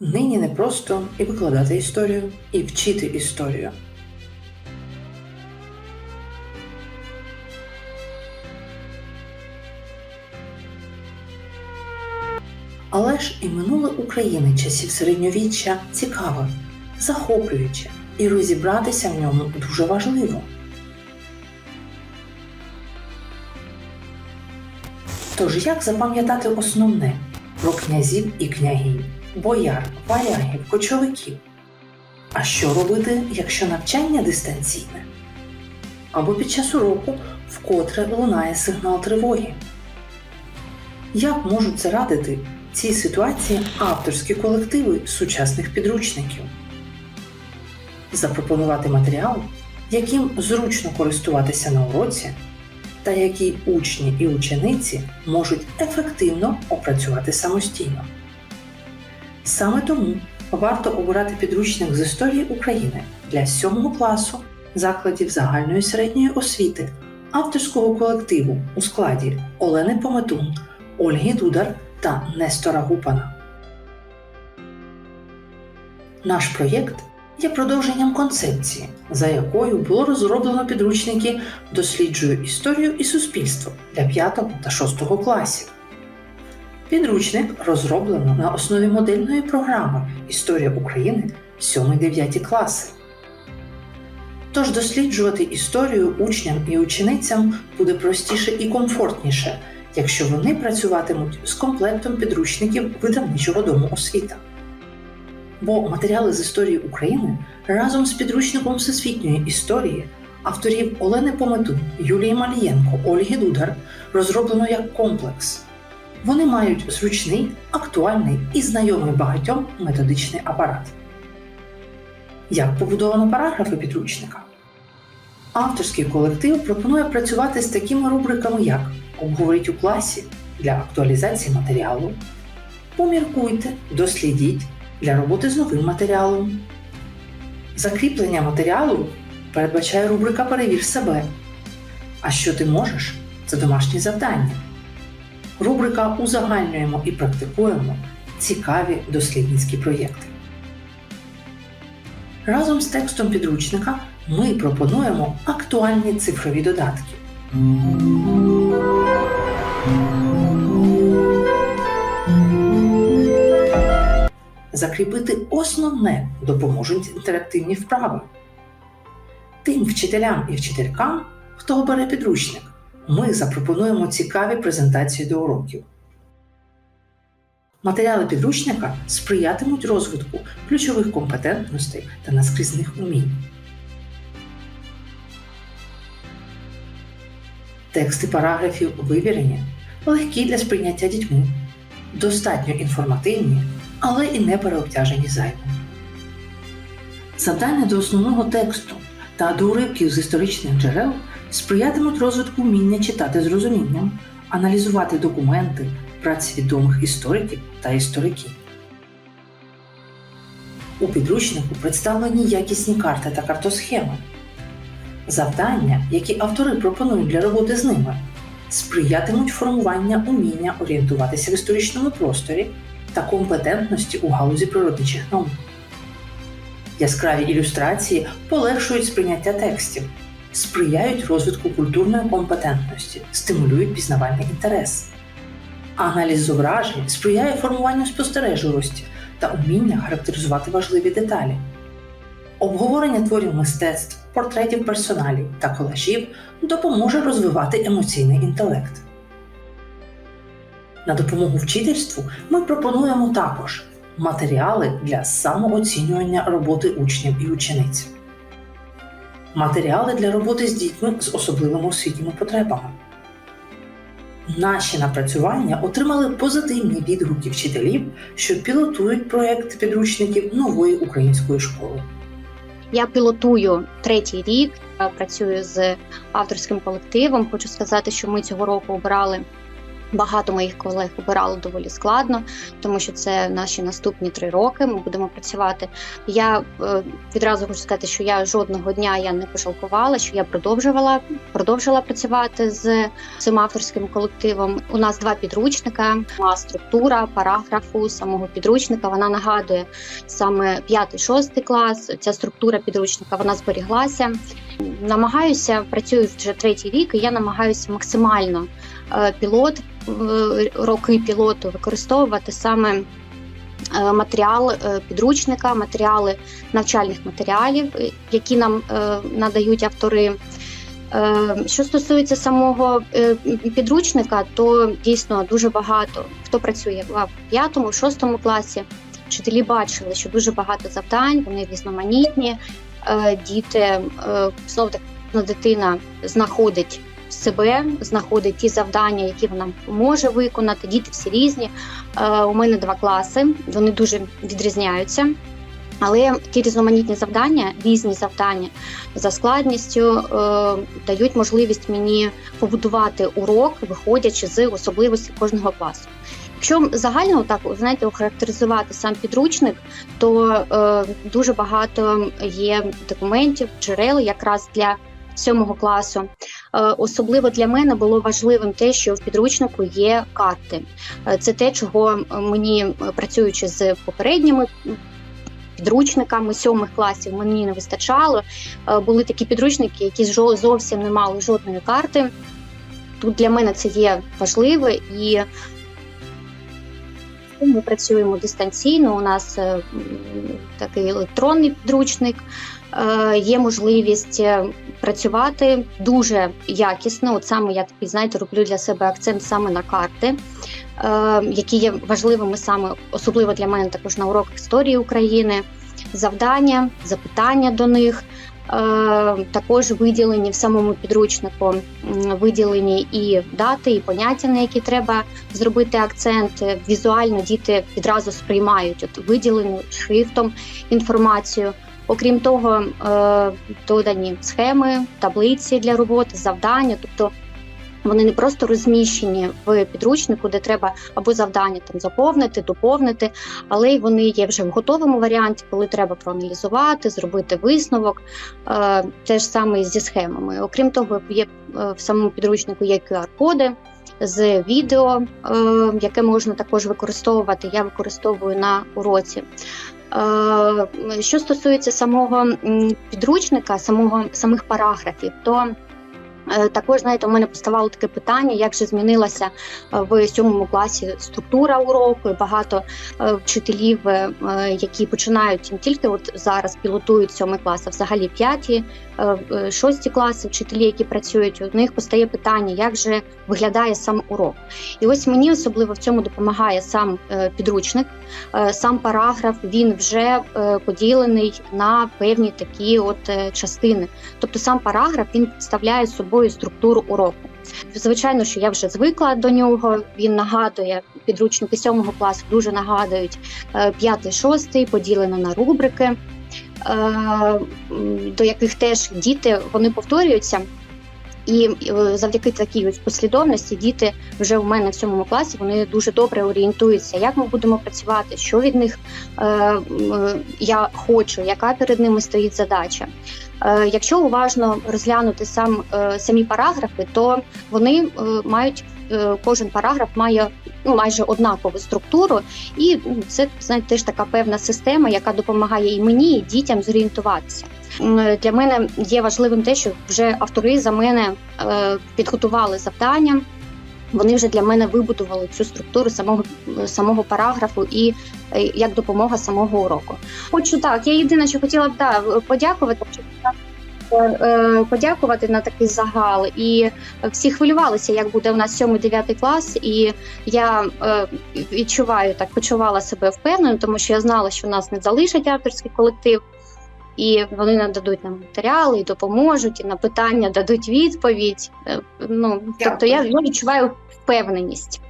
Нині не просто і викладати історію, і вчити історію. Але ж і минуле України часів середньовіччя цікаве, захоплююче, і розібратися в ньому дуже важливо. Тож як запам'ятати основне про князів і княгинь, бояр, варягів, кочовиків? А що робити, якщо навчання дистанційне? Або під час уроку вкотре лунає сигнал тривоги? Як можуть зарадити цій ситуації авторські колективи сучасних підручників? Запропонувати матеріал, яким зручно користуватися на уроці, та який учні і учениці можуть ефективно опрацювати самостійно. Саме тому варто обирати підручник з історії України для 7 класу закладів загальної середньої освіти авторського колективу у складі Олени Пометун, Ольги Дудар та Нестора Гупана. Наш проєкт є продовженням концепції, за якою було розроблено підручники Досліджую історію і суспільство для 5 та 6 класів. Підручник розроблено на основі модельної програми Історія України 7-9 класи. Тож досліджувати історію учням і ученицям буде простіше і комфортніше, якщо вони працюватимуть з комплектом підручників видавничого дому освіта. Бо матеріали з історії України разом з підручником всесвітньої історії авторів Олени Пометун, Юлії Малієнко, Ольги Дудар розроблено як комплекс. Вони мають зручний, актуальний і знайомий багатьом методичний апарат. Як побудовано параграфи підручника? Авторський колектив пропонує працювати з такими рубриками, як Обговоріть у класі для актуалізації матеріалу, Поміркуйте, дослідіть для роботи з новим матеріалом. Закріплення матеріалу передбачає рубрика Перевір себе. А що ти можеш? Це домашні завдання. Рубрика Узагальнюємо і практикуємо цікаві дослідницькі проєкти. Разом з текстом підручника ми пропонуємо актуальні цифрові додатки. Закріпити основне допоможуть інтерактивні вправи. Тим вчителям і вчителькам, хто обере підручник, ми запропонуємо цікаві презентації до уроків. Матеріали підручника сприятимуть розвитку ключових компетентностей та наскрізних умінь. Тексти параграфів вивірені, легкі для сприйняття дітьми, достатньо інформативні, але і не переобтяжені зайвим. Завдання до основного тексту та до уривків з історичних джерел сприятимуть розвитку вміння читати з розумінням, аналізувати документи, праці відомих істориків та істориків. У підручнику представлені якісні карти та картосхеми. Завдання, які автори пропонують для роботи з ними, сприятимуть формуванню уміння орієнтуватися в історичному просторі та компетентності у галузі природничих наук. Яскраві ілюстрації полегшують сприйняття текстів, сприяють розвитку культурної компетентності, стимулюють пізнавальний інтерес. Аналіз зображень сприяє формуванню спостережливості та уміння характеризувати важливі деталі. Обговорення творів мистецтв, портретів персоналів та колажів допоможе розвивати емоційний інтелект. На допомогу вчительству ми пропонуємо також матеріали для самооцінювання роботи учнів і учениць, матеріали для роботи з дітьми з особливими освітніми потребами. Наші напрацювання отримали позитивні відгуки вчителів, що пілотують проєкт підручників нової української школи. Я пілотую третій рік, працюю з авторським колективом. Хочу сказати, що ми цього року обирали Багато моїх колег обирали доволі складно, тому що це наші наступні три роки. Ми будемо працювати. Я е, відразу хочу сказати, що я жодного дня я не пожалкувала, що я продовжувала продовжила працювати з цим авторським колективом. У нас два підручника. А структура параграфу самого підручника вона нагадує саме п'ятий, шостий клас. Ця структура підручника вона зберіглася. Намагаюся працюю вже третій рік, і я намагаюся максимально е, пілот е, роки пілоту використовувати саме е, матеріал підручника, матеріали навчальних матеріалів, які нам надають автори. Що стосується самого підручника, то дійсно дуже багато хто працює в п'ятому, шостому класі. Вчителі бачили, що дуже багато завдань, вони різноманітні. Е, Діти е, знов таки дитина знаходить себе, знаходить ті завдання, які вона може виконати. Діти всі різні. Е, У мене два класи, вони дуже відрізняються. Але ті різноманітні завдання, різні завдання за складністю, е, дають можливість мені побудувати урок, виходячи з особливостей кожного класу. Якщо загально так знаєте, охарактеризувати сам підручник, то е, дуже багато є документів, джерел якраз для сьомого класу. Е, особливо для мене було важливим те, що в підручнику є карти. Е, Це те, чого мені е, працюючи з попередніми підручниками сьомих класів, мені не вистачало. Е, Були такі підручники, які зовсім не мали жодної карти. Тут для мене це є важливо і ми працюємо дистанційно. У нас е, такий електронний підручник. Е, Є можливість е, працювати дуже якісно. От саме я такий, знаєте, роблю для себе акцент саме на карти, які є важливими саме особливо для мене також на уроках історії України. Завдання, запитання до них. Е, Також виділені в самому підручнику виділені і дати, і поняття, на які треба зробити акцент. Візуально діти відразу сприймають от виділену шрифтом інформацію. Окрім того, е, додані схеми, таблиці для роботи, завдання, тобто вони не просто розміщені в підручнику, де треба або завдання там заповнити, доповнити, але й вони є вже в готовому варіанті, коли треба проаналізувати, зробити висновок. Е, Те ж саме зі схемами. Окрім того, є е, в самому підручнику є QR-коди з відео, е, яке можна також використовувати. Я використовую на уроці. Що стосується самого підручника, самого самих параграфів, то також знаєте, у мене поставало таке питання, як же змінилася е, в сьомому класі структура уроку. Багато е, вчителів, е, е, які починають не тільки от зараз пілотують сьомий клас, а взагалі п'яті, е, е, шості класи, вчителі, які працюють, у них постає питання, як же виглядає сам урок. І ось мені особливо в цьому допомагає сам е, підручник, е, сам параграф. Він вже е, поділений на певні такі от е, частини. Тобто сам параграф він представляє собою структуру уроку. Звичайно, що я вже звикла до нього. Він нагадує підручники сьомого класу, дуже нагадують е, п'ятий, шостий, поділено на рубрики, е, до яких теж діти вони повторюються. І е, завдяки такій ось послідовності діти вже у мене в сьомому класі вони дуже добре орієнтуються, як ми будемо працювати, що від них е, я хочу, яка перед ними стоїть задача. Е, Якщо уважно розглянути сам е, самі параграфи, то вони е, мають е, кожен параграф має ну, майже однакову структуру, і ну, це знаєте, теж така певна система, яка допомагає і мені, і дітям зорієнтуватися. Для мене є важливим те, що вже автори за мене е, підготували завдання. Вони вже для мене вибудували цю структуру самого самого параграфу і е, як допомога самого уроку. Хочу так, я єдине, що хотіла б да, подякувати. Що е, Подякувати на такий загал, і всі хвилювалися, як буде у нас 7-9 клас. І я е, відчуваю так, почувала себе впевнено, тому що я знала, що нас не залишить авторський колектив, і вони нададуть нам матеріали, і допоможуть, і на питання дадуть відповідь. Е, Ну тобто, я, я відчуваю впевненість.